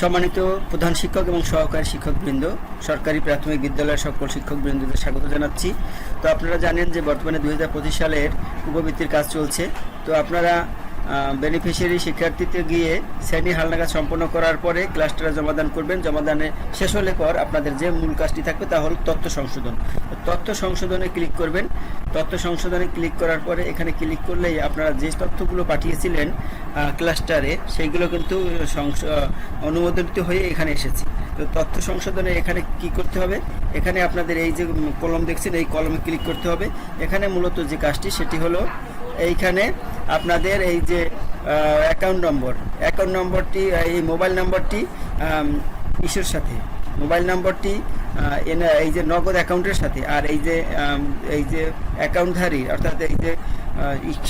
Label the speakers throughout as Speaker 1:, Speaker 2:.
Speaker 1: সম্মানিত প্রধান শিক্ষক এবং সহকারী শিক্ষকবৃন্দ, সরকারি প্রাথমিক বিদ্যালয়ের সকল শিক্ষকবৃন্দদের স্বাগত জানাচ্ছি। তো আপনারা জানেন যে বর্তমানে দু হাজার পঁচিশ সালের উপবৃত্তির কাজ চলছে। তো আপনারা বেনিফিশিয়ারি শিক্ষার্থীতে গিয়ে শ্রেণি হালনাগাদ সম্পন্ন করার পরে ক্লাসটা জমাদান করবেন। জমাদানে শেষ হলে পর আপনাদের যে মূল কাজটি থাকবে তা হল তথ্য সংশোধন। তথ্য সংশোধনে ক্লিক করবেন। তথ্য সংশোধনে ক্লিক করার পরে এখানে ক্লিক করলেই আপনারা যে তথ্যগুলো পাঠিয়েছিলেন ক্লাস্টারে সেইগুলো কিন্তু অনুমোদিত হয়ে এখানে এসেছে। তো তথ্য সংশোধনে এখানে কি করতে হবে? এখানে আপনাদের এই যে কলম দেখছেন, এই কলমে ক্লিক করতে হবে। এখানে মূলত যে কাজটি, সেটি হলো এইখানে আপনাদের এই যে অ্যাকাউন্ট নম্বর অ্যাকাউন্ট নম্বরটি এই মোবাইল নম্বরটি ইসের সাথে। মোবাইল নম্বরটি এই যে নগদ অ্যাকাউন্টের সাথে, আর এই যে এই যে অ্যাকাউন্টধারী অর্থাৎ এই যে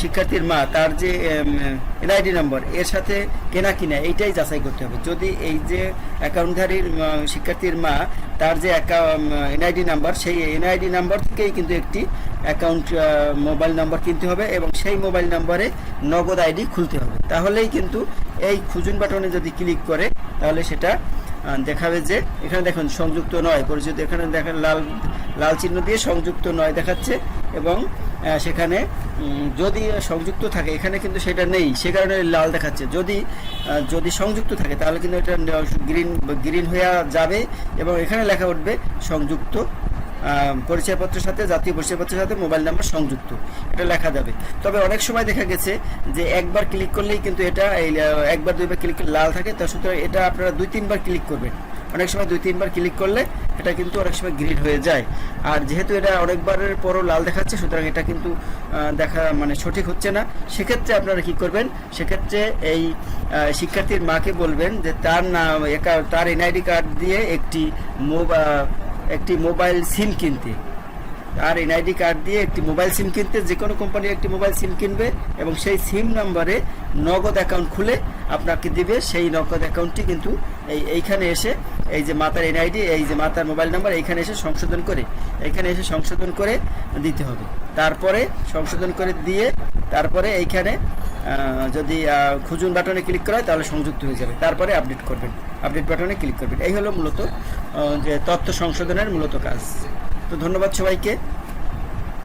Speaker 1: শিক্ষার্থীর মা, তার যে এনআইডি নম্বর, এর সাথে কেনা কিনা, এইটাই যাচাই করতে হবে। যদি এই যে অ্যাকাউন্টধারীর শিক্ষার্থীর মা, তার যে এনআইডি নাম্বার, সেই এনআইডি নাম্বার থেকেই কিন্তু একটি অ্যাকাউন্ট মোবাইল নাম্বার কিনতে হবে এবং সেই মোবাইল নাম্বারে নগদ আইডি খুলতে হবে। তাহলেই কিন্তু এই খুঁজুন বাটনে যদি ক্লিক করে, তাহলে সেটা দেখাবে যে, এখানে দেখুন, সংযুক্ত নয়, পরিচিত, এখানে দেখেন লাল লাল চিহ্ন দিয়ে সংযুক্ত নয় দেখাচ্ছে। এবং সেখানে যদি সংযুক্ত থাকে, এখানে কিন্তু সেটা নেই, সে কারণে লাল দেখাচ্ছে। যদি যদি সংযুক্ত থাকে, তাহলে কিন্তু এটা গ্রিন গ্রিন হয়ে যাবে এবং এখানে লেখা উঠবে, সংযুক্ত পরিচয়পত্রের সাথে, জাতীয় পরিচয়পত্রের সাথে মোবাইল নাম্বার সংযুক্ত। এটা লেখা যাবে। তবে অনেক সময় দেখা গেছে যে একবার ক্লিক করলেই কিন্তু এটা, এই একবার, দুইবার ক্লিক করলে লাল থাকে তার সুতরাং এটা আপনারা দুই, তিনবার ক্লিক করবেন। অনেক সময় দুই, তিনবার ক্লিক করলে এটা কিন্তু অনেক সময় গ্রিন হয়ে যায়। আর যেহেতু এটা অনেকবারের পরও লাল দেখাচ্ছে, সুতরাং এটা কিন্তু দেখা মানে সঠিক হচ্ছে না। সেক্ষেত্রে আপনারা কি করবেন? সেক্ষেত্রে এই শিক্ষার্থীর মাকে বলবেন যে তার নাম তার এনআইডি কার্ড দিয়ে একটি মোবা একটি মোবাইল সিম কিনতে। আর এনআইডি কার্ড দিয়ে একটি মোবাইল সিম কিনতে, যে কোনো কোম্পানির একটি মোবাইল সিম কিনবে এবং সেই সিম নাম্বারে নগদ অ্যাকাউন্ট খুলে আপনাকে দিবে। সেই নগদ অ্যাকাউন্টটি কিন্তু এই, এইখানে এসে এই যে মাতার এনআইডি, এই যে মাতার মোবাইল নাম্বার এইখানে এসে সংশোধন করে, এখানে এসে সংশোধন করে দিতে হবে। তারপরে সংশোধন করে দিয়ে, তারপরে এইখানে যদি খুজুন বাটনে ক্লিক করা হয় তাহলে সংযুক্ত হয়ে যাবে। তারপরে আপডেট করবেন। আপডেট বাটনে ক্লিক করবেন। এই হলো মূলত যে তথ্য সংশোধনের মূলত কাজ। তো ধন্যবাদ সবাইকে।